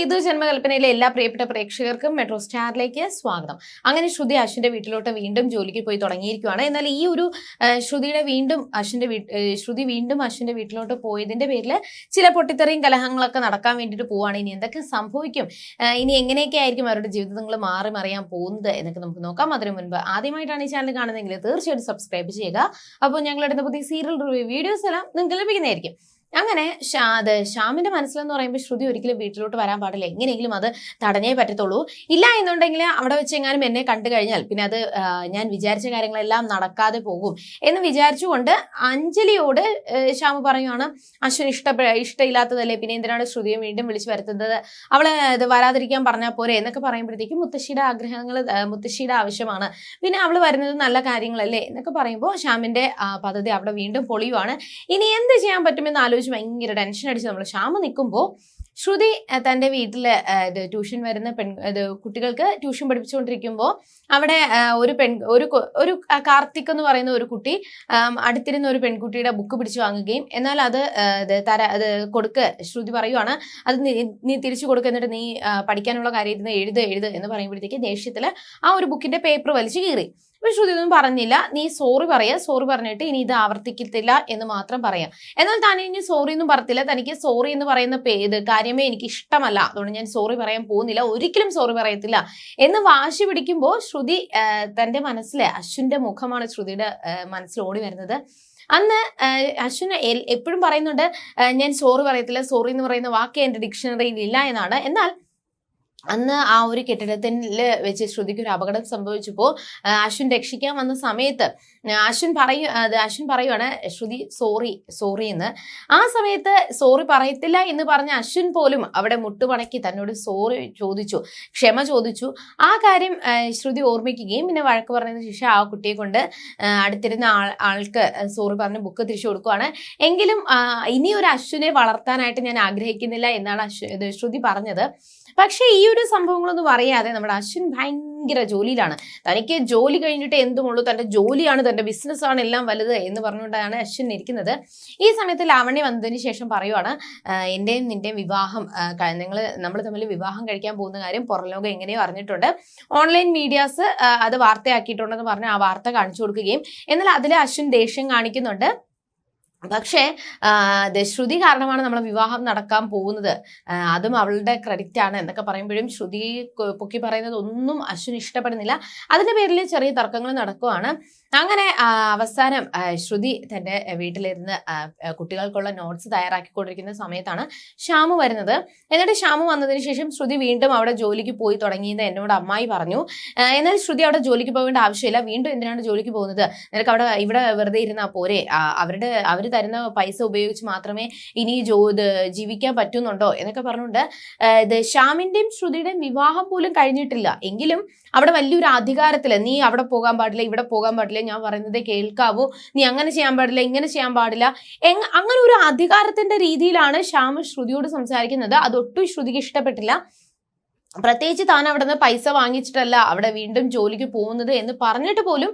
ഏതു ജന്മകൽപ്പനയിലെ എല്ലാ പ്രിയപ്പെട്ട പ്രേക്ഷകർക്കും മെട്രോ സ്റ്റാറിലേക്ക് സ്വാഗതം. അങ്ങനെ ശ്രുതി അശ്വിന്റെ വീട്ടിലോട്ട് വീണ്ടും ജോലിക്ക് പോയി തുടങ്ങിയിരിക്കുകയാണ്. എന്നാൽ ഈ ഒരു ശ്രുതിയുടെ വീണ്ടും അശ്വിന്റെ ശ്രുതി വീണ്ടും അശ്വിന്റെ വീട്ടിലോട്ട് പോയതിന്റെ പേരിൽ ചില പൊട്ടിത്തെറിയും കലഹങ്ങളൊക്കെ നടക്കാൻ വേണ്ടിയിട്ട് പോവാണ്. ഇനി എന്തൊക്കെ സംഭവിക്കും? ഇനി എങ്ങനെയൊക്കെ ആയിരിക്കും അവരുടെ ജീവിതങ്ങൾ മാറി മറിയാൻ പോകുന്നത് എന്നൊക്കെ നമുക്ക് നോക്കാം. അതിനു മുൻപ് ആദ്യമായിട്ടാണ് ഈ ചാനൽ കാണുന്നതെങ്കിൽ തീർച്ചയായിട്ടും സബ്സ്ക്രൈബ് ചെയ്യുക. അപ്പോൾ ഞങ്ങളുടെ പുതിയ സീരിയൽ റിവ്യൂ വീഡിയോസ് എല്ലാം നിങ്ങൾക്ക് ലഭിക്കുന്നതായിരിക്കും. അങ്ങനെ അത് ശ്യാമിന്റെ മനസ്സിലെന്ന് പറയുമ്പോൾ ശ്രുതി ഒരിക്കലും വീട്ടിലോട്ട് വരാൻ പാടില്ല. എങ്ങനെയെങ്കിലും അത് തടഞ്ഞേ പറ്റത്തുള്ളൂ. ഇല്ല എന്നുണ്ടെങ്കിൽ അവിടെ വെച്ച് എങ്ങാനും എന്നെ കണ്ടു കഴിഞ്ഞാൽ പിന്നെ അത് ഞാൻ വിചാരിച്ച കാര്യങ്ങളെല്ലാം നടക്കാതെ പോകും എന്ന് വിചാരിച്ചുകൊണ്ട് അഞ്ജലിയോട് ശ്യാമ് പറയുവാണ് അശ്വിൻ ഇഷ്ടപ്പെ ഇഷ്ടമില്ലാത്തതല്ലേ പിന്നെ എന്തിനാണ് ശ്രുതിയെ വീണ്ടും വിളിച്ചു വരുത്തുന്നത്? അവൾ ഇത് വരാതിരിക്കാൻ പറഞ്ഞാൽ പോരെ? എന്നൊക്കെ പറയുമ്പോഴത്തേക്കും മുത്തശ്ശിയുടെ ആഗ്രഹങ്ങൾ മുത്തശ്ശിയുടെ ആവശ്യമാണ്. പിന്നെ അവൾ വരുന്നത് നല്ല കാര്യങ്ങളല്ലേ എന്നൊക്കെ പറയുമ്പോൾ ശ്യാമിന്റെ പദ്ധതി അവിടെ വീണ്ടും പൊളിയുവാണ്. ഇനി എന്ത് ചെയ്യാൻ പറ്റുമെന്ന് ആലോചിച്ച് ഭയങ്കര ടെൻഷൻ അടിച്ച് നമ്മൾ ശ്യാമ നിൽക്കുമ്പോൾ ശ്രുതി തന്റെ വീട്ടിൽ ഇത് ട്യൂഷൻ വരുന്ന പെൺ ഇത് കുട്ടികൾക്ക് ട്യൂഷൻ പഠിപ്പിച്ചുകൊണ്ടിരിക്കുമ്പോൾ അവിടെ ഒരു പെൺ ഒരു ഒരു കാർത്തിക് എന്ന് പറയുന്ന ഒരു കുട്ടി അടുത്തിരുന്ന ഒരു പെൺകുട്ടിയുടെ ബുക്ക് പിടിച്ചു വാങ്ങുകയും എന്നാൽ അത് തര അത് കൊടുക്ക് ശ്രുതി പറയുവാണ് അത് നീ തിരിച്ചു കൊടുക്കുക എന്നിട്ട് നീ പഠിക്കാനുള്ള കാര്യം ഇരുന്ന് എഴുത് എഴുത് എന്ന് പറയുമ്പോഴത്തേക്ക് ദേഷ്യത്തിൽ ആ ഒരു ബുക്കിന്റെ പേപ്പർ വലിച്ചു കീറി. അപ്പൊ ശ്രുതി ഒന്നും പറഞ്ഞില്ല. നീ സോറി പറയാ. സോറി പറഞ്ഞിട്ട് ഇനി ഇത് ആവർത്തിക്കത്തില്ല എന്ന് മാത്രം പറയാം. എന്നാൽ താൻ ഇനി സോറി ഒന്നും പറത്തില്ല. തനിക്ക് സോറി എന്ന് പറയുന്ന പേ- ഇത് കാര്യമേ എനിക്ക് ഇഷ്ടമല്ല അതുകൊണ്ട് ഞാൻ സോറി പറയാൻ പോകുന്നില്ല. ഒരിക്കലും സോറി പറയത്തില്ല. എന്ന് വാശി പിടിക്കുമ്പോൾ ശ്രുതി തന്റെ മനസ്സിലെ അശ്വിന്റെ മുഖമാണ് ശ്രുതിയുടെ മനസ്സിൽ ഓടി വരുന്നത്. അന്ന് അശ്വിന് എപ്പോഴും പറയുന്നുണ്ട് ഞാൻ സോറി പറയത്തില്ല. സോറി എന്ന് പറയുന്ന വാക്ക് എന്റെ ഡിക്ഷണറിയിൽ ഇല്ല എന്നാണ്. എന്നാൽ അന്ന് ആ ഒരു കെട്ടിടത്തിൽ വെച്ച് ശ്രുതിക്ക് ഒരു അപകടം സംഭവിച്ചപ്പോൾ അശ്വിൻ രക്ഷിക്കാൻ വന്ന സമയത്ത് അശ്വിൻ പറയൂ അത് അശ്വിൻ പറയുവാണ് ശ്രുതി സോറി സോറി എന്ന്. ആ സമയത്ത് സോറി പറയത്തില്ല എന്ന് പറഞ്ഞ അശ്വിൻ പോലും അവിടെ മുട്ടുപണക്കി തന്നോട് സോറി ചോദിച്ചു ക്ഷമ ചോദിച്ചു. ആ കാര്യം ശ്രുതി ഓർമ്മിക്കുകയും പിന്നെ വഴക്ക് പറഞ്ഞതിന് ശേഷം ആ കുട്ടിയെ കൊണ്ട് അടുത്തിരുന്ന ആൾ ആൾക്ക് സോറി പറഞ്ഞ് ബുക്ക് തിരിച്ചു കൊടുക്കുവാണ്. എങ്കിലും ഇനി ഒരു അശ്വിനെ വളർത്താനായിട്ട് ഞാൻ ആഗ്രഹിക്കുന്നില്ല എന്നാണ് അശ്വ ശ്രുതി പറഞ്ഞത്. പക്ഷേ ഈ ഒരു സംഭവങ്ങളൊന്നും അറിയാതെ നമ്മുടെ അശ്വിൻ ഭയങ്കര ജോലിയിലാണ്. തനിക്ക് ജോലി കഴിഞ്ഞിട്ട് എന്തുമുള്ളൂ തന്റെ ജോലിയാണ് തന്റെ ബിസിനസ്സാണ് എല്ലാം വലുത് എന്ന് പറഞ്ഞുകൊണ്ടാണ് അശ്വിൻ ഇരിക്കുന്നത്. ഈ സമയത്ത് ലാവണ്യ വന്നതിന് ശേഷം പറയുവാണ് എന്റെയും നിന്റെയും വിവാഹം നിങ്ങൾ നമ്മൾ തമ്മിൽ വിവാഹം കഴിക്കാൻ പോകുന്ന കാര്യം പുറം ലോകം എങ്ങനെയോ അറിഞ്ഞിട്ടുണ്ട്. ഓൺലൈൻ മീഡിയാസ് അത് വാർത്തയാക്കിയിട്ടുണ്ടെന്ന് പറഞ്ഞ് ആ വാർത്ത കാണിച്ചു കൊടുക്കുകയും എന്നാൽ അതിൽ അശ്വിൻ ദേഷ്യം കാണിക്കുന്നുണ്ട്. പക്ഷേ ശ്രുതി കാരണമാണ് നമ്മൾ വിവാഹം നടക്കാൻ പോകുന്നത്. അതും അവളുടെ ക്രെഡിറ്റ് ആണ് എന്നൊക്കെ പറയുമ്പോഴും ശ്രുതി പൊക്കി പറയുന്നത് ഒന്നും അശ്വിൻ ഇഷ്ടപ്പെടുന്നില്ല. അതിന്റെ പേരിൽ ചെറിയ തർക്കങ്ങൾ നടക്കുവാണ്. അങ്ങനെ അവസാനം ശ്രുതി തന്റെ വീട്ടിലിരുന്ന് കുട്ടികൾക്കുള്ള നോട്ട്സ് തയ്യാറാക്കിക്കൊണ്ടിരിക്കുന്ന സമയത്താണ് ശ്യാമു വരുന്നത്. എന്നിട്ട് ശ്യാമു വന്നതിന് ശേഷം ശ്രുതി വീണ്ടും അവിടെ ജോലിക്ക് പോയി തുടങ്ങിയെന്ന് എന്നോട് അമ്മായി പറഞ്ഞു. എന്നാൽ ശ്രുതി അവിടെ ജോലിക്ക് പോകേണ്ട ആവശ്യമില്ല. വീണ്ടും എന്തിനാണ് ജോലിക്ക് പോകുന്നത്? നിനക്ക് അവിടെ ഇവിടെ വെറുതെ ഇരുന്നാൽ പോരെ? അവരുടെ അവർ തരുന്ന പൈസ ഉപയോഗിച്ച് മാത്രമേ ഇനി ജോ ജീവിക്കാൻ പറ്റുന്നുണ്ടോ എന്നൊക്കെ പറഞ്ഞുകൊണ്ട് ഇത് ശ്യാമിന്റെയും ശ്രുതിയുടെയും വിവാഹം പോലും കഴിഞ്ഞിട്ടില്ല. എങ്കിലും അവിടെ വലിയൊരു അധികാരത്തിൽ നീ അവിടെ പോകാൻ പാടില്ല ഇവിടെ പോകാൻ പാടില്ല ഞാൻ പറയുന്നത് കേൾക്കാവൂ. നീ അങ്ങനെ ചെയ്യാൻ പാടില്ല ഇങ്ങനെ ചെയ്യാൻ പാടില്ല. അങ്ങനെ ഒരു അധികാരത്തിന്റെ രീതിയിലാണ് ശ്യാമ ശ്രുതിയോട് സംസാരിക്കുന്നത്. അതൊട്ടും ശ്രുതിക്ക് ഇഷ്ടപ്പെട്ടില്ല. പ്രത്യേകിച്ച് താൻ അവിടെ നിന്ന് പൈസ വാങ്ങിച്ചിട്ടല്ല അവിടെ വീണ്ടും ജോലിക്ക് പോകുന്നത് എന്ന് പറഞ്ഞിട്ട് പോലും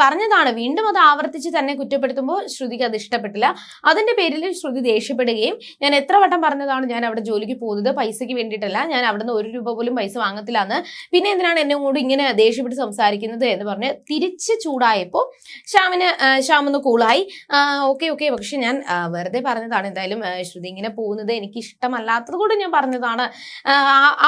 പറഞ്ഞതാണ്. വീണ്ടും അത് ആവർത്തിച്ച് തന്നെ കുറ്റപ്പെടുത്തുമ്പോൾ ശ്രുതിക്ക് അത് ഇഷ്ടപ്പെട്ടില്ല. അതിന്റെ പേരിൽ ശ്രുതി ദേഷ്യപ്പെടുകയും ഞാൻ എത്ര വട്ടം പറഞ്ഞതാണ് ഞാൻ അവിടെ ജോലിക്ക് പോകുന്നത്? പൈസയ്ക്ക് വേണ്ടിയിട്ടല്ല. ഞാൻ അവിടെ നിന്ന് ഒരു രൂപ പോലും പൈസ വാങ്ങത്തില്ല എന്ന്. പിന്നെ എന്തിനാണ് എന്നെ കൂടി ഇങ്ങനെ ദേഷ്യപ്പെട്ട് സംസാരിക്കുന്നത്? എന്ന് പറഞ്ഞ് തിരിച്ച് ചൂടായപ്പോൾ ശ്യാമിന് ശ്യാമൊന്ന് കൂളായി. Okay okay. പക്ഷെ ഞാൻ വെറുതെ പറഞ്ഞതാണ്. എന്തായാലും ശ്രുതി ഇങ്ങനെ പോകുന്നത് എനിക്ക് ഇഷ്ടമല്ലാത്തത് കൊണ്ട് ഞാൻ പറഞ്ഞതാണ്.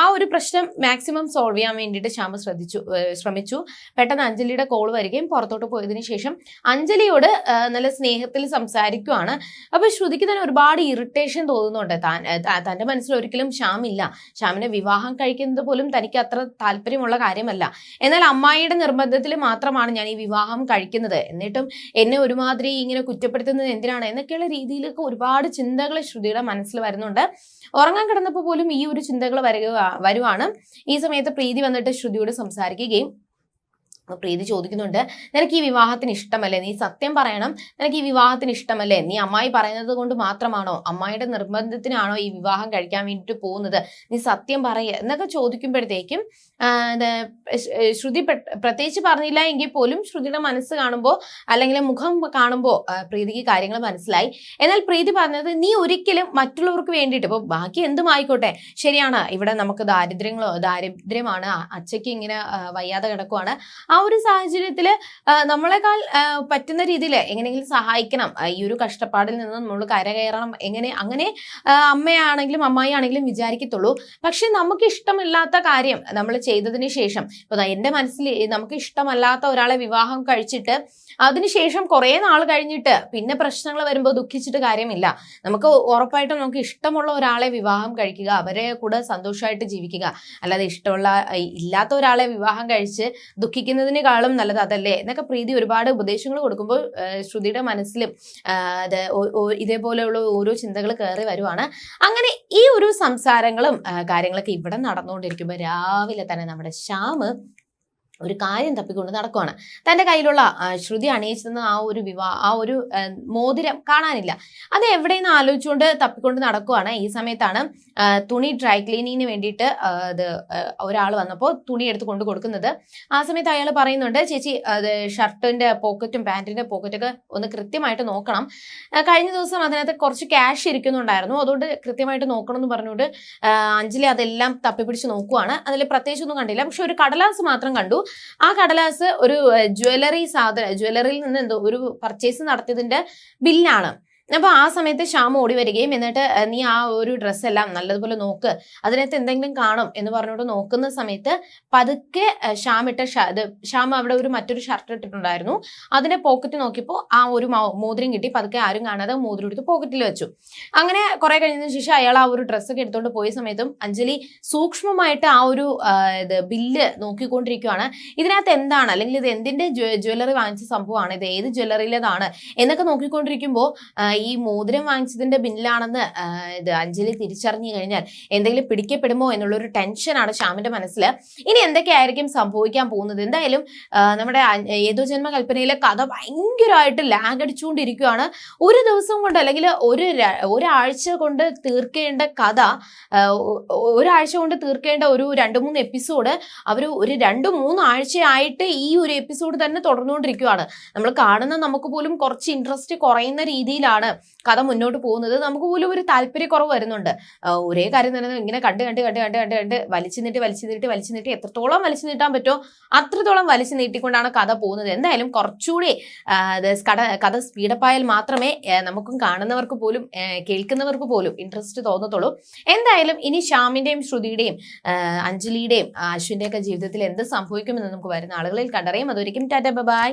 ആ ഒരു പ്രശ്നം മാക്സിമം സോൾവ് ചെയ്യാൻ വേണ്ടിയിട്ട് ശ്യാമ ശ്രദ്ധിച്ചു ശ്രമിച്ചു. പെട്ടെന്ന് അഞ്ജലിയുടെ കോൾ വരികയും പുറത്തോട്ട് പോയതിന് ശേഷം അഞ്ജലിയോട് നല്ല സ്നേഹത്തിൽ സംസാരിക്കുവാണ്. അപ്പൊ ശ്രുതിക്ക് തന്നെ ഒരുപാട് ഇറിറ്റേഷൻ തോന്നുന്നുണ്ട്. താൻ തന്റെ മനസ്സിൽ ഒരിക്കലും ശ്യാം ഇല്ല. ശ്യാമിനെ വിവാഹം കഴിക്കുന്നത് പോലും തനിക്ക് അത്ര താല്പര്യമുള്ള കാര്യമല്ല. എന്നാൽ അമ്മായിയുടെ നിർബന്ധത്തിൽ മാത്രമാണ് ഞാൻ ഈ വിവാഹം കഴിക്കുന്നത്. എന്നിട്ടും എന്നെ ഒരുമാതിരി ഇങ്ങനെ കുറ്റപ്പെടുത്തുന്നത് എന്തിനാണ് എന്നൊക്കെയുള്ള രീതിയിലൊക്കെ ഒരുപാട് ചിന്തകൾ ശ്രുതിയുടെ മനസ്സിൽ വരുന്നുണ്ട്. ഉറങ്ങാൻ കിടന്നപ്പോൾ പോലും ഈ ഒരു ചിന്തകൾ വരിക വരുവാണ്. ഈ സമയത്ത് പ്രീതി വന്നിട്ട് ശ്രുതിയോട് സംസാരിക്കുകയും പ്രീതി ചോദിക്കുന്നുണ്ട് നിനക്ക് ഈ വിവാഹത്തിന് ഇഷ്ടമല്ലേ? നീ സത്യം പറയണം. നിനക്ക് ഈ വിവാഹത്തിന് ഇഷ്ടമല്ലേ? നീ അമ്മായി പറയുന്നത് കൊണ്ട് മാത്രമാണോ? അമ്മായിയുടെ നിർബന്ധത്തിനാണോ ഈ വിവാഹം കഴിക്കാൻ വേണ്ടിയിട്ട് പോകുന്നത്? നീ സത്യം പറയുക എന്നൊക്കെ ചോദിക്കുമ്പോഴത്തേക്കും ശ്രുതി പ്രത്യേകിച്ച് പറഞ്ഞില്ല എങ്കിൽ പോലും ശ്രുതിയുടെ മനസ്സ് കാണുമ്പോൾ അല്ലെങ്കിൽ മുഖം കാണുമ്പോൾ പ്രീതിക്ക് കാര്യങ്ങൾ മനസ്സിലായി. എന്നാൽ പ്രീതി പറഞ്ഞത് നീ ഒരിക്കലും മറ്റുള്ളവർക്ക് വേണ്ടിയിട്ട് ഇപ്പോൾ ബാക്കി എന്തും ആയിക്കോട്ടെ. ശരിയാണ് ഇവിടെ നമുക്ക് ദാരിദ്ര്യങ്ങളോ ദാരിദ്ര്യമാണ്. അച്ഛയ്ക്ക് ഇങ്ങനെ വയ്യാതെ കിടക്കുവാണ്. ആ ഒരു സാഹചര്യത്തിൽ നമ്മളെക്കാൾ പറ്റുന്ന രീതിയിൽ എങ്ങനെയെങ്കിലും സഹായിക്കണം. ഈ ഒരു കഷ്ടപ്പാടിൽ നിന്ന് നമ്മൾ കരകയറണം. എങ്ങനെ അങ്ങനെ അമ്മയാണെങ്കിലും അമ്മായി ആണെങ്കിലും വിചാരിക്കത്തുള്ളൂ. പക്ഷെ നമുക്ക് ഇഷ്ടമില്ലാത്ത കാര്യം നമ്മൾ ചെയ്തതിന് ശേഷം ഇപ്പൊ എന്റെ മനസ്സിൽ നമുക്ക് ഇഷ്ടമല്ലാത്ത ഒരാളെ വിവാഹം കഴിച്ചിട്ട് അതിനുശേഷം കുറേ നാൾ കഴിഞ്ഞിട്ട് പിന്നെ പ്രശ്നങ്ങൾ വരുമ്പോൾ ദുഃഖിച്ചിട്ട് കാര്യമില്ല. നമുക്ക് ഉറപ്പായിട്ടും നമുക്ക് ഇഷ്ടമുള്ള ഒരാളെ വിവാഹം കഴിക്കുക അവരെ കൂടെ സന്തോഷമായിട്ട് ജീവിക്കുക. അല്ലാതെ ഇഷ്ടമുള്ള ഇല്ലാത്ത ഒരാളെ വിവാഹം കഴിച്ച് ദുഃഖിക്കുന്നതിനേക്കാളും നല്ലത് അതല്ലേ? എന്നൊക്കെ പ്രീതി ഒരുപാട് ഉപദേശങ്ങൾ കൊടുക്കുമ്പോൾ ശ്രുതിയുടെ മനസ്സിലും അത് ഇതേപോലെയുള്ള ഓരോ ചിന്തകൾ കയറി വരുവാണ്. അങ്ങനെ ഈ ഒരു സംസാരങ്ങളും കാര്യങ്ങളൊക്കെ ഇവിടെ നടന്നുകൊണ്ടിരിക്കുമ്പോൾ രാവിലെ തന്നെ നമ്മുടെ ശ്യാമ് ഒരു കാര്യം തപ്പിക്കൊണ്ട് നടക്കുവാണ്. തന്റെ കയ്യിലുള്ള ശ്രുതി അണിയിച്ചിരുന്ന ആ ഒരു വിവാ ആ ഒരു മോതിരം കാണാനില്ല. അത് എവിടെയെന്ന് ആലോചിച്ചുകൊണ്ട് തപ്പിക്കൊണ്ട് നടക്കുവാണ്. ഈ സമയത്താണ് തുണി ഡ്രൈ ക്ലീനിങ്ങിന് വേണ്ടിയിട്ട് അത് ഒരാൾ വന്നപ്പോൾ തുണി എടുത്ത് കൊണ്ട് കൊടുക്കുന്നത്. ആ സമയത്ത് അയാൾ പറയുന്നുണ്ട് ചേച്ചി അത് ഷർട്ടിന്റെ പോക്കറ്റും പാന്റിന്റെ പോക്കറ്റൊക്കെ ഒന്ന് കൃത്യമായിട്ട് നോക്കണം. കഴിഞ്ഞ ദിവസം അതിനകത്ത് കുറച്ച് ക്യാഷ് ഇരിക്കുന്നുണ്ടായിരുന്നു. അതുകൊണ്ട് കൃത്യമായിട്ട് നോക്കണം എന്ന് പറഞ്ഞുകൊണ്ട് അഞ്ജലി അതെല്ലാം തപ്പിപ്പിടിച്ച് നോക്കുവാണ്. അതിൽ പ്രത്യേകിച്ചൊന്നും കണ്ടില്ല. പക്ഷെ ഒരു കടലാസ് മാത്രം കണ്ടു. ആ കടലാസ് ഒരു ജ്വല്ലറി സാധന ജ്വല്ലറിയിൽ നിന്ന് എന്തോ ഒരു പർച്ചേസ് നടത്തിയതിന്റെ ബില്ലാണ്. അപ്പൊ ആ സമയത്ത് ശ്യാം ഓടി വരികയും എന്നിട്ട് നീ ആ ഒരു ഡ്രസ്സ് എല്ലാം നല്ലതുപോലെ നോക്ക്. അതിനകത്ത് എന്തെങ്കിലും കാണും എന്ന് പറഞ്ഞുകൊണ്ട് നോക്കുന്ന സമയത്ത് പതുക്കെ ശ്യാം ഇട്ട ശ്യാം അവിടെ ഒരു മറ്റൊരു ഷർട്ട് ഇട്ടിട്ടുണ്ടായിരുന്നു. അതിന്റെ പോക്കറ്റ് നോക്കിയപ്പോൾ ആ ഒരു മോതിരം കിട്ടി. പതുക്കെ ആരും കാണാതെ മോതിരം എടുത്ത് പോക്കറ്റിൽ വെച്ചു. അങ്ങനെ കുറെ കഴിഞ്ഞതിന് ശേഷം അയാൾ ആ ഒരു ഡ്രസ്സൊക്കെ എടുത്തുകൊണ്ട് പോയ സമയത്തും അഞ്ജലി സൂക്ഷ്മമായിട്ട് ആ ഒരു ഇത് ബില്ല് നോക്കിക്കൊണ്ടിരിക്കുകയാണ് ഇതിനകത്ത് എന്താണ്? അല്ലെങ്കിൽ ഇത് എന്തിന്റെ ജ്വല്ലറി വാങ്ങിച്ച സംഭവമാണ്? ഇത് ഏത് ജ്വല്ലറിയിലേതാണ്? എന്നൊക്കെ നോക്കിക്കൊണ്ടിരിക്കുമ്പോൾ ഈ മോതിരം വാങ്ങിച്ചതിന്റെ പിന്നിലാണെന്ന് ഇത് അഞ്ജലി തിരിച്ചറിഞ്ഞു കഴിഞ്ഞാൽ എന്തെങ്കിലും പിടിക്കപ്പെടുമോ എന്നുള്ളൊരു ടെൻഷനാണ് ശ്യാമിന്റെ മനസ്സിൽ ഇനി എന്തൊക്കെയായിരിക്കും സംഭവിക്കാൻ പോകുന്നത്? എന്തായാലും നമ്മുടെ ഏതോ ജന്മ ജന്മകൽപ്പനയിലെ കഥ ഭയങ്കരമായിട്ട് ലാഗ് അടിച്ചുകൊണ്ടിരിക്കുകയാണ്. ഒരു ദിവസം കൊണ്ട് അല്ലെങ്കിൽ ഒരു ഒരാഴ്ച കൊണ്ട് തീർക്കേണ്ട കഥ ഒരാഴ്ച കൊണ്ട് തീർക്കേണ്ട ഒരു രണ്ട് മൂന്ന് എപ്പിസോഡ് അവർ ഒരു രണ്ട് മൂന്ന് ആഴ്ചയായിട്ട് ഈ ഒരു എപ്പിസോഡ് തന്നെ തുടർന്നുകൊണ്ടിരിക്കുകയാണ്. നമ്മൾ കാണുന്ന നമുക്ക് പോലും കുറച്ച് ഇൻട്രസ്റ്റ് കുറയുന്ന രീതിയിലാണ് കഥ മുന്നോട്ട് പോകുന്നത്. നമുക്ക് പോലും ഒരു താല്പര്യക്കുറവ് വരുന്നുണ്ട്. ഒരേ കാര്യം തന്നെ ഇങ്ങനെ കണ്ട് കണ്ട് കണ്ട് കണ്ട് കണ്ട് കണ്ട് വലിച്ചു നീട്ടി വലിച്ചു നീട്ടി വലിച്ചു നീട്ടി എത്രത്തോളം വലിച്ചു നീട്ടാൻ പറ്റുമോ അത്രത്തോളം വലിച്ചു നീട്ടിക്കൊണ്ടാണ് കഥ പോകുന്നത്. എന്തായാലും കുറച്ചുകൂടി കഥ കഥ സ്പീഡപ്പ് ആയാൽ മാത്രമേ നമുക്കും കാണുന്നവർക്ക് പോലും കേൾക്കുന്നവർക്ക് പോലും ഇൻട്രസ്റ്റ് തോന്നത്തുള്ളൂ. എന്തായാലും ഇനി ശ്യാമിന്റെയും ശ്രുതിയുടെയും അഞ്ജലിയുടെയും അശ്വിന്റെയൊക്കെ ജീവിതത്തിൽ എന്ത് സംഭവിക്കുമെന്ന് നമുക്ക് വരുന്ന ആളുകളിൽ കണ്ടറിയാം. അതൊരിക്കും ടാറ്റ ബൈ.